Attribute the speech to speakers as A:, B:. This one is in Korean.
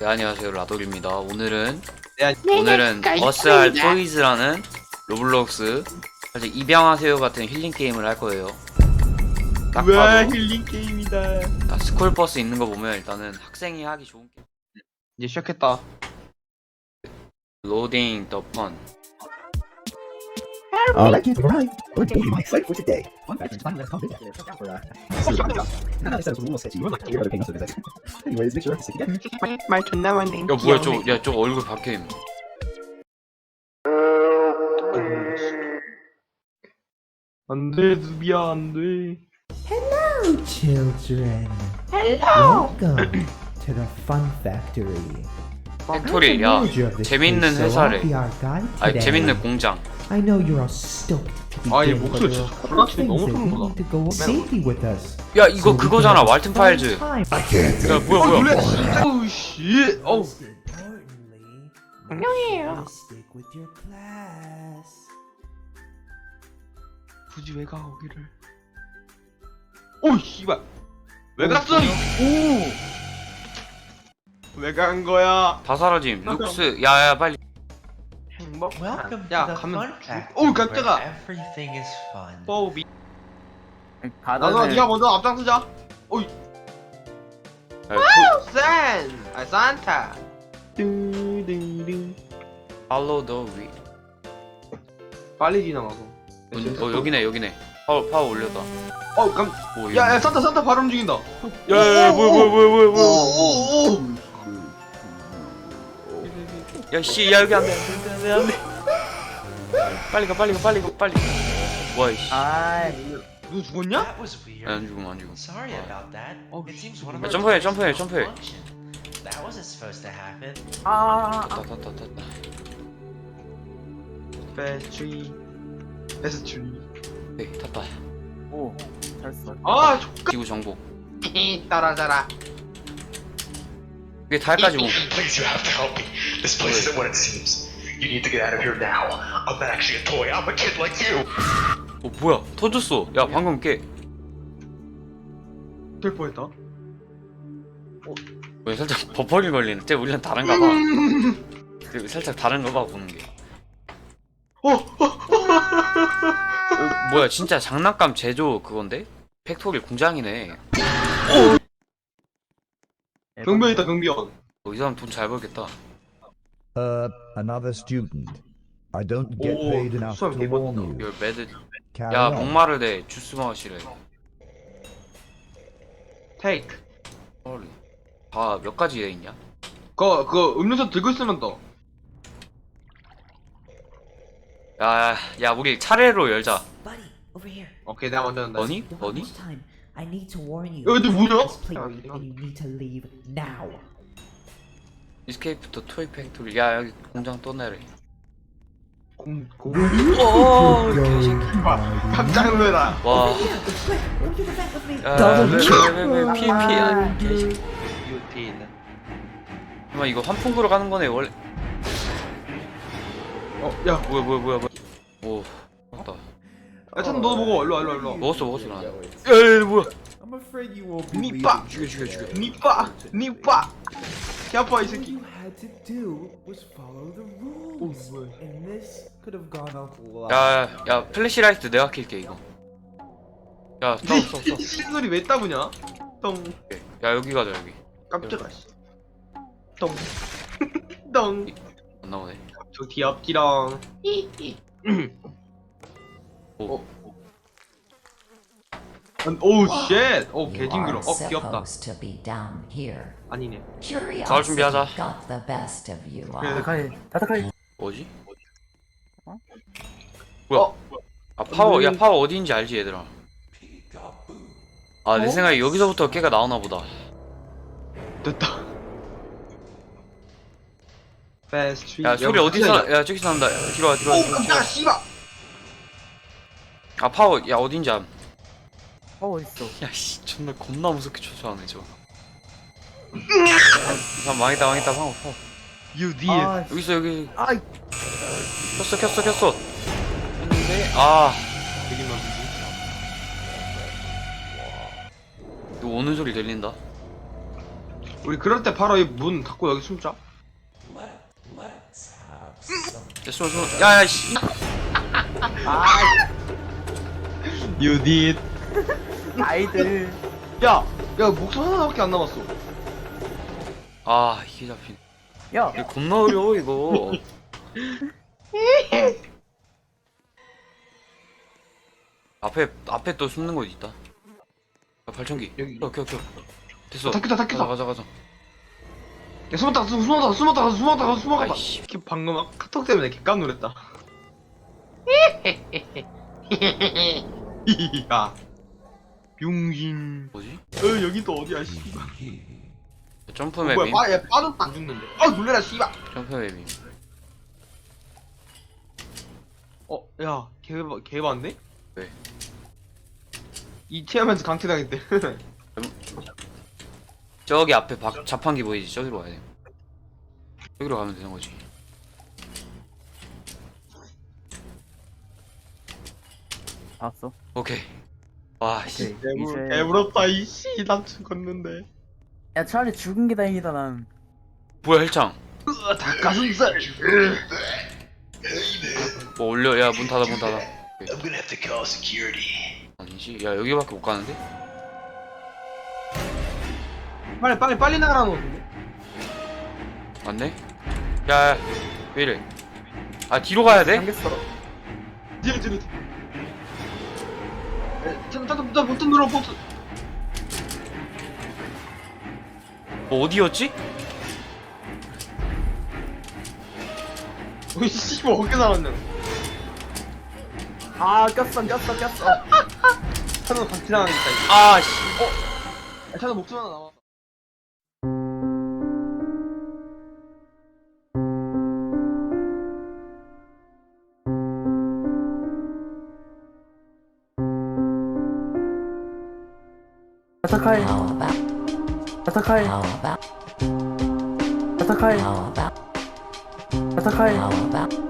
A: 네, 안녕하세요 라돌입니다. 오늘은
B: 네,
A: 오늘은 어스알 토이즈라는 로블록스 사실 입양하세요 같은 힐링 게임을 할 거예요.
B: 딱왜
A: 봐도
B: 힐링 게임이다.
A: 아, 스쿨버스 있는 거 보면 일단은 학생이 하기 좋은 게임.
B: 이제 시작했다.
A: 로딩 더 펀.
C: Alright, all right. We're taking my flight for today. Fun fact, it's finally last time visit. Check out for uh, and I said it was a little sketchy. We're like, you're paying us a visit. Anyways, make sure to stick together.
B: 말 존나 많네.
A: 야 뭐야 저야 저거 얼굴 박혀임.
B: 안돼 누비야 안돼.
D: children. Welcome to the Fun Factory.
A: 팩토리 야 재밌는 회사래. 아니 재밌는 공장.
D: I know you're all stoked to be
B: 아, 얘
D: here,
B: 목소리
D: but
B: 진짜 너무
D: things that we
B: 좋은구나.
D: need to go over safety with us.
A: 야 이거 그거잖아 왈튼 파일즈.
D: time.
A: 야 뭐야
B: 어
A: 뭐야.
B: 놀래. 어우 씨. 어우.
D: class.
B: 굳이 왜 가 거기를? 오 씨발. 왜 갔어? 오. 왜 간 거야?
A: 다 사라짐. 룩스 야야 빨리.
B: 행복.
E: Welcome
B: 야
E: to the
B: 가면.
E: fun factory
B: 오 깜짝아.
E: where everything is fun.
B: 뽀비. 나가 네가 먼저 앞장서자. 오이.
A: 야, 토-
B: 산. 아 산타.
A: Follow the wi-
B: 빨리 지나가고.
A: 어 여기네 여기네. 파워 파워 올렸다.
B: 어 깜.
A: 오,
B: 야, 야 산타 산타 바로 움직인다.
A: 야야 뭐야 뭐야 뭐야 뭐야 뭐야.
B: 오오오.
A: 야씨 야 여기 안 돼 안 돼 안 돼 빨리 가 빨리 가 빨리 가 빨리 뭐야 이씨
B: 아, 누구 죽었냐?
E: That was weird.
A: 안 죽음 안 죽음
E: Sorry about that.
B: Oh,
E: it seems one of
A: 야,
E: our
A: 점프해,
E: tools
A: 점프해, 점프해.
E: malfunctioned. That wasn't supposed to happen.
A: 탔다 탔다 탔다
B: 베스트리. 베스트리.
A: 네 탔다
B: 아, 족.
A: 지구 정복
B: 따라자라.
A: 이게 달까지 옴
F: Please, you have to help me. This place isn't what it seems. You need to get out of here now. I'm not actually a toy. I'm a kid like you.
A: 어 뭐야 터졌어 야 방금 깨
B: 될 뻔했다.
A: 왜 살짝 버퍼링 걸리는 쟤 우리랑 다른가 봐 쟤 살짝 다른가 봐 보는 게
B: 어,
A: 어, 뭐야 진짜 장난감 제조 그건데? 팩토리 공장이네
B: 경비원 있다, 경비원.
A: 어, 이 사람 돈 잘 벌겠다
G: Uh, another student. I don't get
B: Oh,
G: paid enough to warn you.
A: 열 매드
G: Carry
A: 야
G: on.
A: 목마르대 주스 마시래
B: 테이크.
A: 다몇 가지 애 있냐?
B: 그거, 그거 음료수 들고 있으면 더.
A: 야, 야, 우리 차례로 열자.
H: Buddy, over here.
B: 오케이, 내가 먼저 한다.
A: 너니?
H: One
A: 너니?
H: more time. I need to warn you.
B: 야, 근데 뭐냐?
H: This place, and you need to leave now.
A: 이스케이프 더 토이 팩토리. 야, 여기 공장 또 내래.
B: 공, 공.
A: 오,
B: 깜짝 놀라.
A: 와. 야, 왜, 왜, 왜, 왜, 피, 피, 아니, 개새끼.
B: 유틴.
A: 잠깐만, 이거 환풍구로 가는 거네, 원래.
B: 어, 야.
A: 뭐야, 뭐야, 뭐야, 뭐야. 오, 맞다.
B: 야, 찬 너도 먹어. 일로 와, 일로 와, 일로 와.
A: 먹었어, 먹었어, 나. 야, 야, 뭐야.
D: I'm afraid you won't be
B: 니빠.
A: 죽여, 죽여, 죽여.
B: 니빠. 니빠. 개 아파, 이 새끼.
D: To do was follow the rules. And this could have gone off well.
A: 야, 야, 야, 플래시 라이트 내가 킬게, 이거. 야, 싸워, 싸워, 싸워.
B: 신소리 왜 따부냐? 똥.
A: 야, 여기 가자, 여기.
B: 깜짝아, 씨. 똥. 똥.
A: 안 나오네.
B: 저 귀엽지롱.
A: 오.
B: 오우 쉣. 오
H: You
B: 개징그러. 어 귀엽다. 아니네.
A: 가을 준비하자.
B: 그래,
H: all.
A: 뭐지? 뭐야? 아 파워 야 파워 어디인지 알지 얘들아 아내 생각에 여기서부터 걔가 나오나 보다
B: 됐다.
A: 야 소리 어디서 야 저기서 난다 뒤로 와 뒤로
B: 와오 깜짝아
A: 와.
B: 씨발.
A: 아 파워 야 어딘지 암 파워 있어. 야씨 존나 겁나 무섭게 초조하네 저거 아 망했다 망했다 파워 파워
B: You did.
A: 여기 있어 여기. 켰어 켰어 켰어. 했는데 아.
B: 되기만
A: 이거 오는 소리 들린다.
B: 우리 그럴 때 바로 이 문 닫고 여기 숨자.
A: 됐어, 됐어. 야, 야, 씨.
B: 유닛.
D: 아이들.
B: 야, 야 목숨 하나밖에 안 남았어.
A: 아, 이게 잡힌.
D: 야,
A: 이거 겁나 어려워, 이거. 앞에, 앞에 또 숨는 곳 있다. 야, 발전기.
B: 여기.
A: 오케이, 오케이. 됐어.
B: 다 켰다, 다 켰다.
A: 가자, 가자, 가자.
B: 야 숨었다, 숨- 숨었다, 숨었다, 숨었다, 숨었다.
A: 아이씨.
B: 이렇게 방금 막 카톡 때문에 개깜 놀랬다. 야, 병신.
A: 뭐지?
B: 어 여기 또 어디야, 씨발.
A: 점프
B: 어,
A: 맵이?
B: 뭐야, 빠, 야 빠졌다 안 죽는데. 아 놀래라, 씨발.
A: 점프 맵이.
B: 어, 야, 개, 개 봤네?
A: 왜?
B: 이 체험에서 강퇴당했대.
A: 저기 앞에 박, 자판기 보이지? 저기로 가야 돼. 저기로 가면 되는 거지.
D: 알았어.
A: 오케이. 와, 씨.
D: 오케이.
B: 개물,
D: 이제-
B: 개물었다, 이씨. 난 죽었는데.
D: 야, 차라리 죽은 게 다행이다, 난.
A: 뭐야, 헬창.
B: 으, 닭가슴살.
A: 뭐 올려. 야, 문 닫아, 문 닫아.
F: I'm gonna have to call security.
A: 아니지? 야, 여기밖에 못 가는데?
B: 빨리, 빨리, 빨리 나가라는 건데.
A: 맞네? 야, 야, 왜 이래? 아, 뒤로 가야 돼?
D: 당겼어.
B: 뒤로, 뒤로. 뒤로. 에, 잠깐, 잠깐, 잠깐, 버튼 눌러, 버튼.
A: 뭐 어디였지?
B: 어이, 씨발, 어떻게 나왔냐.
D: 아, 꼈어, 꼈어, 꼈어.
B: 차도 같이 나가겠다, 이거.
A: 아, 씨.
B: 야, 차도 목숨 하나. 아
H: 戦え
D: 戦え戦え
H: 戦え